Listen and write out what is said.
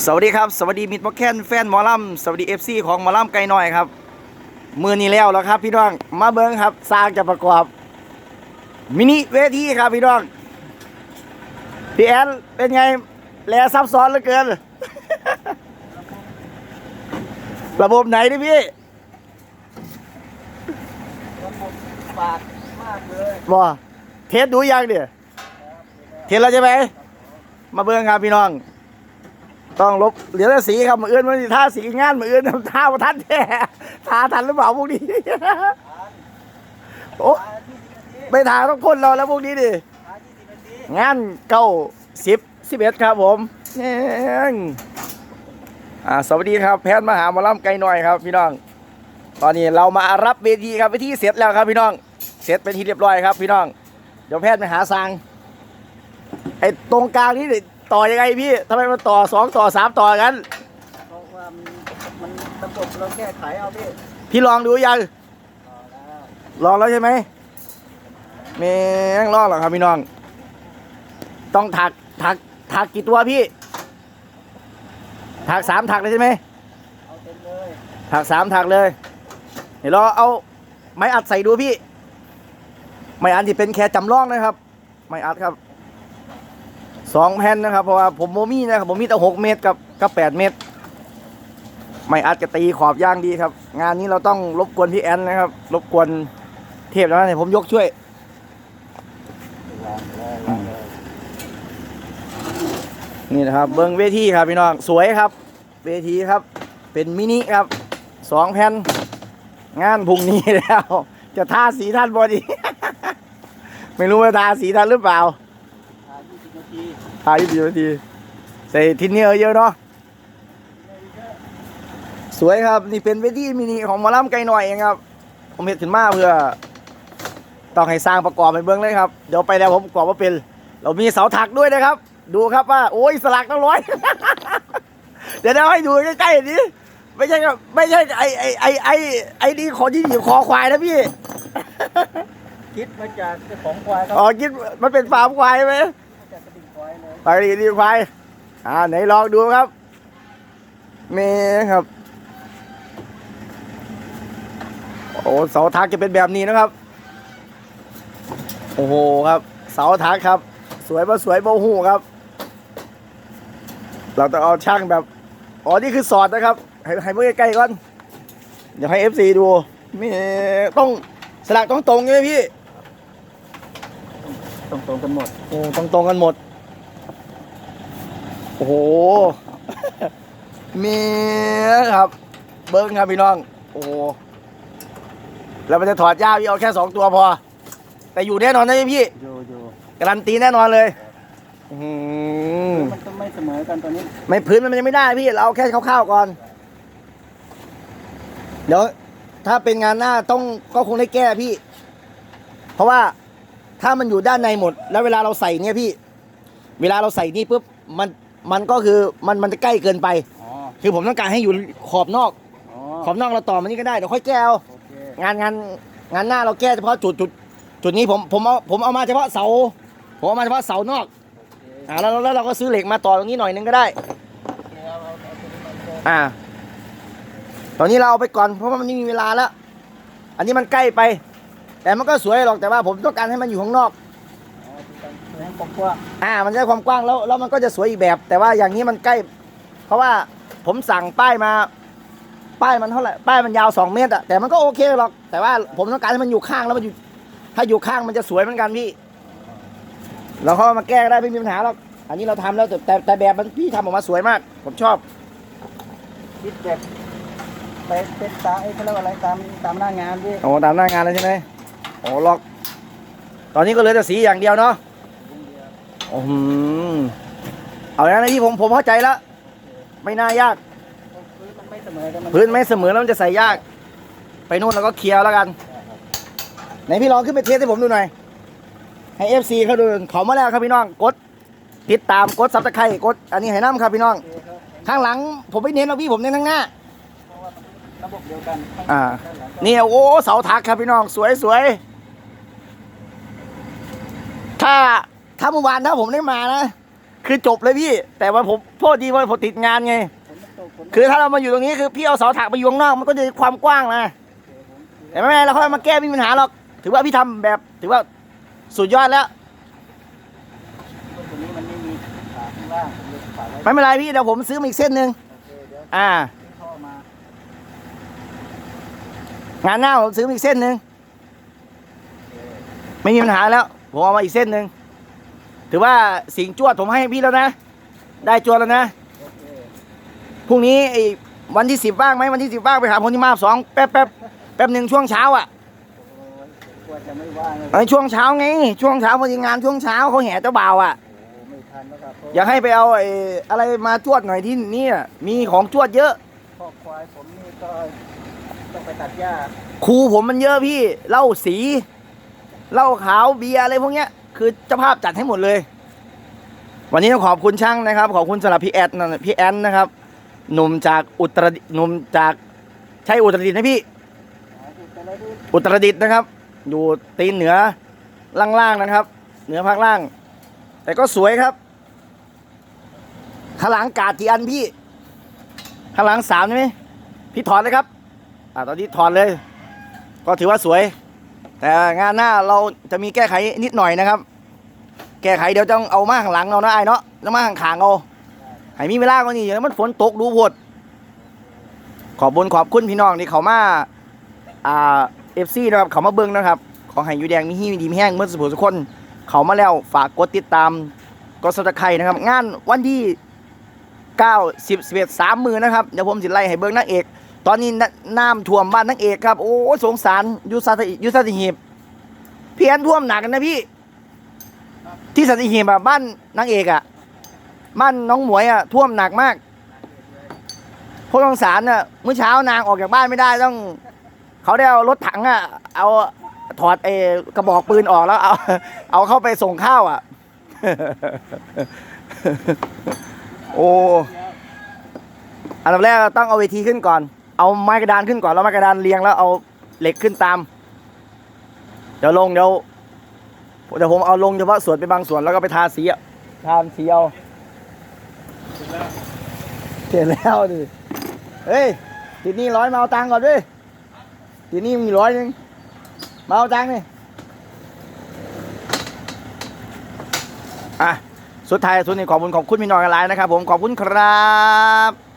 สวัสดีครับสวัสดีมิตรมอแคนแฟนหมอลำสวัสดีเอฟซีของหมอลำไกลน้อยครับ มือนี้แล้วแล้วครับ พี่น้องมาเบิ้งครับสร้างจะประกอบมินิเวทีครับพี่น้องพี่แอนเป็นไงแลซับซ้อนเหลือเกิน ระบบไหนดิพี่ปากมากเลยบ่เทสดูยังเดี๋ยเทสแล้วใช่ไหมมาเบิ้งครับพี่น้อง ต้องลบเหลือแต่สีครับมืออื่นมันท่าสีงานมืออื่นท่าประทันแท้ทาทันหรือเปล่าพวกนี้โอ้ปท่าทีไม่ทาต้องคนเราแล้วพวกนี้ดิงานเก้าสิบสิบเอ็ดครับผมงอ่าสวัสดีครับ แพทย์มหาหมอลำไกลหน่อยครับ พี่น้อง ตอนนี้เรามารับเวทีครับเวทีเสร็จแล้วครับพี่น้อง เสร็จเป็นที่เรียบร้อยครับ พี่น้องเดี๋ยวแพทย์ไปหาสางไอ้ตรงกลางนี่ ต่อยังไงพี่ทำไมมันต่อสองต่อสามต่อกันเพราะว่ามันมันระบบเราแก้ไขเอาพี่พี่ลองดูยังต่อแล้วลองแล้วใช่ไหมแม่งลองเหรอครับพี่น้อง ต้องถักถักถักกี่ตัวพี่ ถักสามถักเลยใช่ไหมเอาเต็มเลยถักสามถักเลยเดี๋ยวเราเอาไม้อัดใส่ดูพี่ ไม้อัดที่เป็นแค่จำลองนะครับ ไม้อัดครับ สองแผ่นนะครับเพราะว่าผมโมมี่นะครับผมมีแต่หกเมตรกับกับแปดเมตร ไม้อัดกระตีขอบย่างดีครับ งานนี้เราต้องรบกวนพี่แอนนะครับ รบกวนเทพแล้วนะผมยกช่วยนี่นะครับเบิ้งเวทีครับพี่น้องสวยครับ เวทีครับ เป็นมินิครับสองแผ่นงานพุ่งนี้แล้ว จะทาสีท่านบอดี ไม่รู้ว่าทาสีท่านหรือเปล่า ปาที่สิบนาทีทายี่สิบนาที ใส่ทินเนอร์เยอะเนาะ สวยครับ นี่เป็นเวทีมินิของหมอลำไกลหน่อยเองครับ ผมเห็นขึ้นมาเพื่อ ต้องให้สร้างประกอบไปเบิ้งเลยครับ เดี๋ยวไปแล้วผมประกอบว่าเป็น เรามีเสาถักด้วยนะครับ ดูครับว่า โอ้ยสลักตั้งร้อย เดี๋ยวเราให้ดูใกล้ๆนี้ไม่ใช่ครับไม่ใช่ไอไอไอไอไอดีขอที่อยู่คอควายนะพี่ คิดมาจากเจ้าของควายครับ อ๋อคิดมันเป็นฟาร์มควายไหม ไปดีดีควายอ่าไหนลองดูครับเมครับโอ้เสาทักจะเป็นแบบนี้นะครับ โอ้โหครับ เสาทักครับ สวยมาสวยโบหูครับ เราต้องเอาช่างแบบอ๋อนี่คือสอดนะครับ ให้ให้เมื่อใกล้ๆก่อนเดี๋ยวให้ FC ดูมีต้องสลักต้องตรงใช่ไหมพี่ ตรงตรงๆกันหมด โอ้ตรงตรงๆกันหมดโอ้โหมีครับ เบิ้งครับพี่น้อง โอ้โหแล้วมันจะถอดยากพี่เอาแค่สองตัวพอ แต่อยู่แน่นอนนะพี่อยู่อยู่การันตีแน่นอนเลยอื้อหือมันต้องไม่เสมอกันตัวนี้ ไม่พื้นมันยังไม่ได้พี่ เราเอาแค่คร่าวๆก่อน เดี๋ยวถ้าเป็นงานหน้าต้องก็คงได้แก้พี่ เพราะว่าถ้ามันอยู่ด้านในหมด แล้วเวลาเราใส่เนี่ยพี่ เวลาเราใส่นี่ปุ๊บมัน มันก็คือมันมันจะใกล้เกินไป อ๋อ คือผมต้องการให้อยู่ขอบนอก อ๋อ ขอบนอกเราต่อมันนี่ก็ได้เดี๋ยวค่อยแก้เอาโอเค งานงานงานหน้าเราแก้เฉพาะจุดจุดจุดนี้ผมผมเอาผมเอามาเฉพาะเสาผมเอามาเฉพาะเสานอกโอเคอ่าแล้วแล้วเราก็ซื้อเหล็กมาต่อตรงนี้หน่อยนึงก็ได้โอเคเอาเอาเอาตัวนี้มาโชว์อ่า ตอนนี้เราเอาไปก่อนเพราะว่ามันไม่มีเวลาแล้ว อันนี้มันใกล้ไป แต่มันก็สวยหรอกแต่ว่าผมต้องการให้มันอยู่ข้างนอกอ๋อ ที่การแสดงความกว้างอ่า มันจะได้ความกว้างแล้วแล้วมันก็จะสวยอีกแบบ แต่ว่าอย่างนี้มันใกล้ เพราะว่าผมสั่งป้ายมา ป้ายมันเท่าไหร่ป้ายมันยาวสองเมตรอะแต่มันก็โอเคหรอกแต่ว่าผมต้องการให้มันอยู่ข้างแล้วมันอยู่ถ้าอยู่ข้างมันจะสวยเหมือนกันพี่เราเข้ามาแก้ก็ได้ไม่มีปัญหาหรอกอันนี้เราทำแล้วแต่แต่แต่แบบมันพี่ทำออกมาสวยมาก ผมชอบคิดแบบไปเป็นตามไอ้เขาเรียกว่าอะไรตามตามหน้างานพี่โอ้ตามหน้างานเลยใช่ไหมโอ้ล็อก ตอนนี้ก็เหลือแต่สีอย่างเดียวเนาะโอ้โหอเอาแล้วนะพี่ผมผมเข้าใจแล้ว ไม่น่ายาก พื้นมันไม่เสมอกันมันพื้นไม่เสมอแล้วมันจะใส่ยาก ไปนู่นแล้วก็เคลียร์แล้วกัน ไหนพี่ลองขึ้นไปเทสให้ผมดูหน่อย ให้เอฟซีเขาดูเขามาแล้วครับพี่น้อง กด ติดตามกดซับสไครต์กด อันนี้ให้น้ำครับพี่น้องโอเคครับข้างหลัง ผมไม่เน้นหรอกพี่ผมเน้นข้างหน้าเพราะว่ามันระบบเดียวกันอ่าด้านหลังก็นี่โอ้เสาทักครับพี่น้อง สวยสวยถ้า ถ้าเมื่อวานถ้าผมได้มานะ คือจบเลยพี่ แต่ว่าผมโทษดีว่าผมติดงานไง คือถ้าเรามาอยู่ตรงนี้คือพี่เอาเสาถักไปยู่ข้างนอกมันก็จะความกว้างนะแต่ไม่เป็นไรเราค่อยมาแก้ไม่มีปัญหาหรอก ถือว่าพี่ทำแบบถือว่าสุดยอดแล้วนี้มันไม่มีขาข้างล่างผมเลยฝากไม่เป็นไรพี่เดี๋ยวผมซื้อมาอีกเส้นหนึ่งอ่าซื้อท่อมางานหน้าผมซื้อมาอีกเส้นหนึ่งไม่มีปัญหาแล้ว ผมเอามาอีกเส้นหนึ่ง ถือว่าสิงห์จวดผมให้พี่แล้วนะ ได้จวดแล้วนะโอเคพรุ่งนี้ไอ้วันที่สิบว่างไหมวันที่สิบว่างไปหาคนที่มาบสองแป๊บแป๊บแป๊บหนึ่งช่วงเช้าอะโอ้ยกลัวจะไม่ว่างเลยไอ้ช่วงเช้าไงช่วงเช้าพอดีงานช่วงเช้าเขาแห่เจ้าบ่าวอะโอ้ไม่ทันแล้วครับเพราะอยากให้ไปเอาไอ้อะไรมาจวดหน่อยที่นี่อะมีของจวดเยอะคอกควายผมนี่ก็ต้องไปตัดหญ้าครูผมมันเยอะพี่เหล้าสีเหล้าขาวเบียร์อะไรพวกเนี้ย คือเจ้าภาพจัดให้หมดเลย วันนี้ต้องขอบคุณช่างนะครับ ขอบคุณสำหรับพี่แอดนะพี่แอนนะครับหนุ่มจากอุตรดิหนุ่มจากใช่อุตรดิตถ์นะพี่หาที่ อุตรดิตถ์นะครับ อยู่ตีนเหนือล่างๆนะครับ เหนือภาคล่าง แต่ก็สวยครับข้างหลังกาดกี่อันพี่ข้างหลังสามใช่ไหมพี่ถอดเลยครับ อ่าตอนนี้ถอดเลย ก็ถือว่าสวย แต่งานหน้าเราจะมีแก้ไขนิดหน่อยนะครับ แก้ไขเดี๋ยวต้องเอามาข้างหลังเอานะไอ้เนาะแล้วมาข้างขางเอาให้มีเวลาก็นี่อย่างนั้นมันฝนตกดูพดขอบุญขอบคุณพี่น้องที่เขามาอ่าเอฟซีนะครับเขามาเบิ้งนะครับ ขอให้ยูแดงมีฮีมีดีมีแห้งเมื่อสุขทุกคน เขามาแล้วฝากกดติดตามกดซับสไครต์นะครับ งานวันที่9 10 11 3มือนะครับเดี๋ยวผมสิไล่ให้เบิ้งนักเอก ตอนนี้น้ำท่วมบ้านนักเอกครับ โอ้สงสารยูสัตยูสัตหีบเพียนท่วมหนักกันนะพี่ ที่สัตหีบอะบ้านนางเอกอะบ้านน้องหมวยอะท่วมหนักมากพราะสงสารอะเมื่อเช้านางออกจากบ้านไม่ได้ต้อง เขาได้เอารถถังอะเอาถอดเออกระบอกปืนออกแล้วเอาเอาเข้าไปส่งข้าวอะโอ้อันดับแรกต้องเอาเวทีขึ้นก่อน เอาไม้กระดานขึ้นก่อนแล้วไม้กระดานเรียงแล้วเอาเหล็กขึ้นตาม เดี๋ยวลงเดี๋ยวเดี๋ยวผมเอาลงเฉพาะส่วนเป็นบางส่วนแล้วก็ไปทาสีอะทาสีเอาเสร็จแล้วดิเฮ้ยทีนี้ร้อยมาเอาตังก่อนด้วยทีนี้มีร้อยนึงมาเอาตังนี่อะสุดท้ายสุดนี้ขอบคุณขอบคุณพี่น้องกันหลายนะครับผมขอบคุณครับ